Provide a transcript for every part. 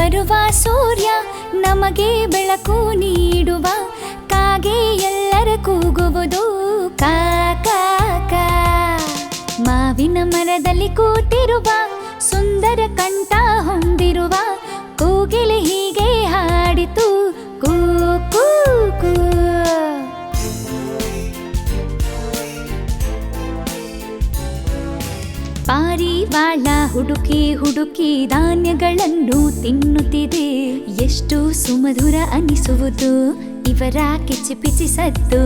ಬರುವ ಸೂರ್ಯ ನಮಗೆ ಬೆಳಕು ನೀಡುವ, ಕಾಗೆ ಎಲ್ಲರ ಕೂಗುವುದು ಕಾ. ಮಾವಿನ ಮರದಲ್ಲಿ ಕೂತಿರುವ, ಸುಂದರ ಕಂಠ ಹೊಂದಿರುವ, ಕೋಗಿಲೆ ಪಾರಿವಾಳ ಹುಡುಕಿ ಹುಡುಕಿ ಧಾನ್ಯಗಳನ್ನು ತಿನ್ನುತ್ತಿದೆ. ಎಷ್ಟು ಸುಮಧುರ ಅನಿಸುವುದು ಇವರ ಕಿಚಿಪಿಚಿ ಸದ್ದು.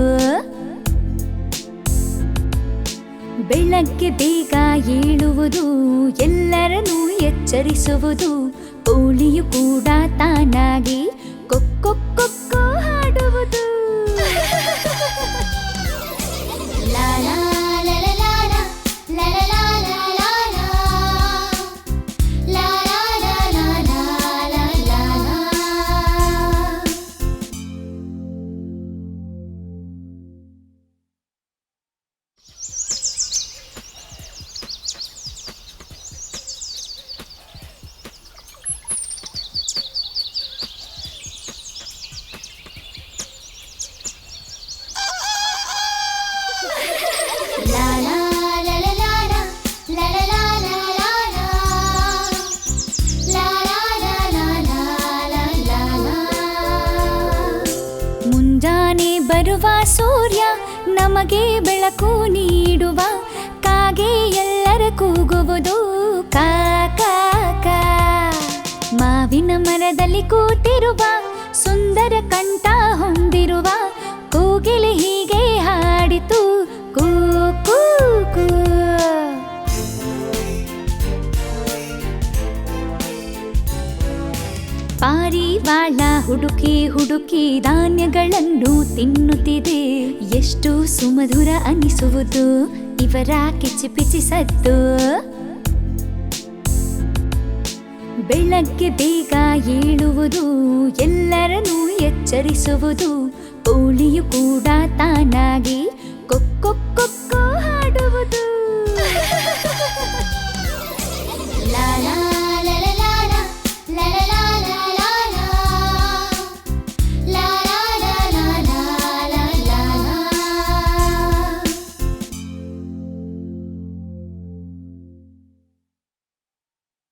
ಬೆಳಗ್ಗೆ ಬೇಗ ಏಳುವುದು, ಎಲ್ಲರನ್ನೂ ಎಚ್ಚರಿಸುವುದು. ಕೋಳಿಯು ಕೂಡ ತಾನಾಗಿ ಕೊಕ್ಕೊಕ್ಕೊಕ್ಕೋ ಬರುವ ಸೂರ್ಯ ನಮಗೆ ಬೆಳಕು ನೀಡುವ, ಕಾಗೆ ಎಲ್ಲರ ಕೂಗುವುದು ಕಾ. ಮಾವಿನ ಮರದಲ್ಲಿ ಕೂತಿರುವ, ಸುಂದರ ಕಂಠ ಹೊಂದಿರುವ, ಕೋಗಿಲೆ ಹೀಗೆ ಹಾಡಿತು, ಕೂ ಪಾರಿವಾಳ ಹುಡುಕಿ ಹುಡುಕಿ ಧಾನ್ಯಗಳನ್ನು ತಿನ್ನುತ್ತಿದೆ. ಎಷ್ಟು ಸುಮಧುರ ಅನಿಸುವುದು, ಇವರ ಕಿಚಿಪಿಚಿ ಸದ್ದು. ಬೆಳಗ್ಗೆ ಬೇಗ ಏಳುವುದು, ಎಲ್ಲರನ್ನೂ ಎಚ್ಚರಿಸುವುದು. ಕೋಳಿಯು ಕೂಡ ತಾನಾಗಿ